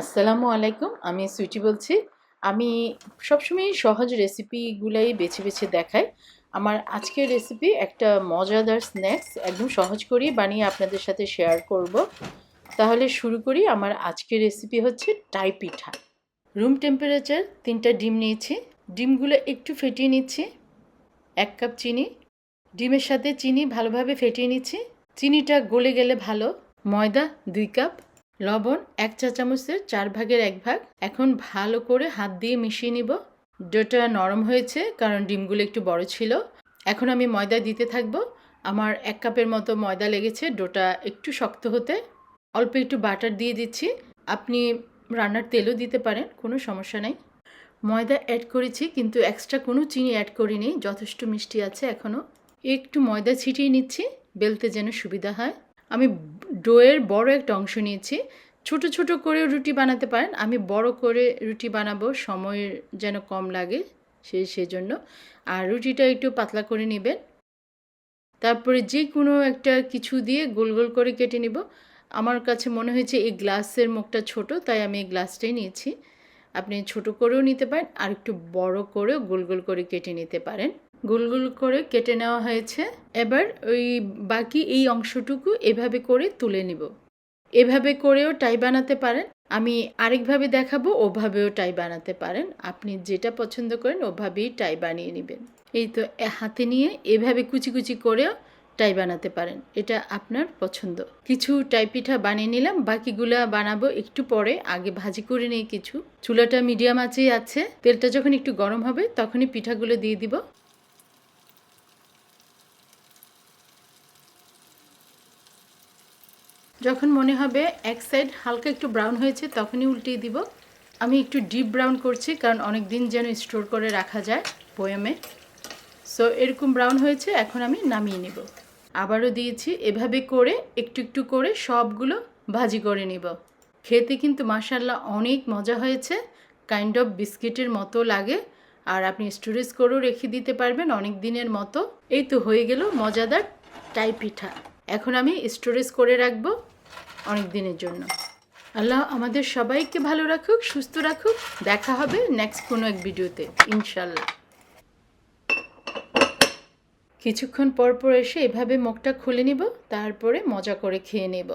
আসসালামু আলাইকুম, আমি সুইটি বলছি। আমি সবসময় সহজ রেসিপিগুলাই বেছে বেছে দেখাই। আমার আজকের রেসিপি একটা মজাদার স্ন্যাক্স একদম সহজ করেই বানিয়ে আপনাদের সাথে শেয়ার করব। তাহলে শুরু করি। আমার আজকের রেসিপি হচ্ছে টাই পিঠা। রুম টেম্পারেচার তিনটা ডিম নিয়েছি। ডিমগুলো একটু ফেটিয়ে নিচ্ছি। এক কাপ চিনি। ডিমের সাথে চিনি ভালোভাবে ফেটিয়ে নিচ্ছি। চিনিটা গলে গেলে ভালো। ময়দা দুই কাপ লবণ এক চা চামচের চার ভাগের এক ভাগ। এখন ভালো করে হাত দিয়ে মিশিয়ে নিব। ডোটা নরম হয়েছে, কারণ ডিমগুলো একটু বড় ছিল। এখন আমি ময়দা দিতে থাকব। আমার এক কাপের মতো ময়দা লেগেছে, ডোটা একটু শক্ত হতে। অল্প একটু বাটার দিয়ে দিচ্ছি। আপনি রান্নার তেলও দিতে পারেন, কোনো সমস্যা নেই। ময়দা অ্যাড করেছি, কিন্তু এক্সট্রা কোনো চিনি অ্যাড করিনি। যথেষ্ট মিষ্টি আছে এখনও একটু ময়দা ছিটিয়ে নিচ্ছি, বেলতে যেন সুবিধা হয়। আমি ডোয়ের বড় একটা অংশ নিয়েছি। ছোট ছোট করে রুটি বানাতে পারেন। আমি বড় করে রুটি বানাবো, সময় যেন কম লাগে সে, সেজন্য। আর রুটিটা একটু পাতলা করে নেবেন। তারপরে যে কোনো একটা কিছু দিয়ে গোল গোল করে কেটে নিব। আমার কাছে মনে হয়েছে এই গ্লাসের মুখটা ছোট, তাই আমি এই গ্লাসটাই নিয়েছি। আপনি ছোট করেও নিতে পারেন, আর একটু বড় করেও গোল গোল করে কেটে নিতে পারেন। গোল গোল করে কেটে নেওয়া হয়েছে। এবার ওই বাকি এই অংশটুকু এভাবে করে তুলে নিব। এভাবে করেও টাই বানাতে পারেন। আমি আরেকভাবে দেখাবো, ওভাবেও টাই বানাতে পারেন। আপনি যেটা পছন্দ করেন, ওভাবেই টাই বানিয়ে নেবেন। এই তো হাতে নিয়ে এভাবে কুচি কুচি করেও টাই বানাতে পারেন। এটা আপনার পছন্দ। কিছু টাই পিঠা বানিয়ে নিলাম, বাকিগুলা বানাবো একটু পরে। আগে ভাজি করে নিই কিছু। চুলাটা মিডিয়াম আঁচেই আছে। তেলটা যখন একটু গরম হবে, তখনই পিঠাগুলো দিয়ে দিব। যখন মনে হবে এক সাইড হালকা একটু ব্রাউন হয়েছে, তখনই উল্টিয়ে দিব। আমি একটু ডিপ ব্রাউন করছি, কারণ অনেক দিন যেন স্টোর করে রাখা যায় বয়ামে। সো এরকম ব্রাউন হয়েছে, এখন আমি নামিয়ে নিব। আবারও দিয়েছি, এভাবে করে একটু একটু করে সবগুলো ভাজি করে নিব। খেতে কিন্তু মাসাল্লাহ অনেক মজা হয়েছে কাইন্ড অফ বিস্কিটের মতো লাগে। আর আপনি স্টোরেজ করেও রেখে দিতে পারবেন অনেক দিনের মতো। এই তো হয়ে গেল মজাদার টাই পিঠা। এখন আমি স্টোরেজ করে রাখব। অনেক দিনের জন্য। আল্লাহ আমাদের সবাইকে ভালো রাখুক, সুস্থ রাখুক। দেখা হবে নেক্সট কোনো এক ভিডিওতে ইনশাল্লাহ কিছুক্ষণ পর পর এসে এভাবে মুখটা খুলে নিব, তারপরে মজা করে খেয়ে নেব।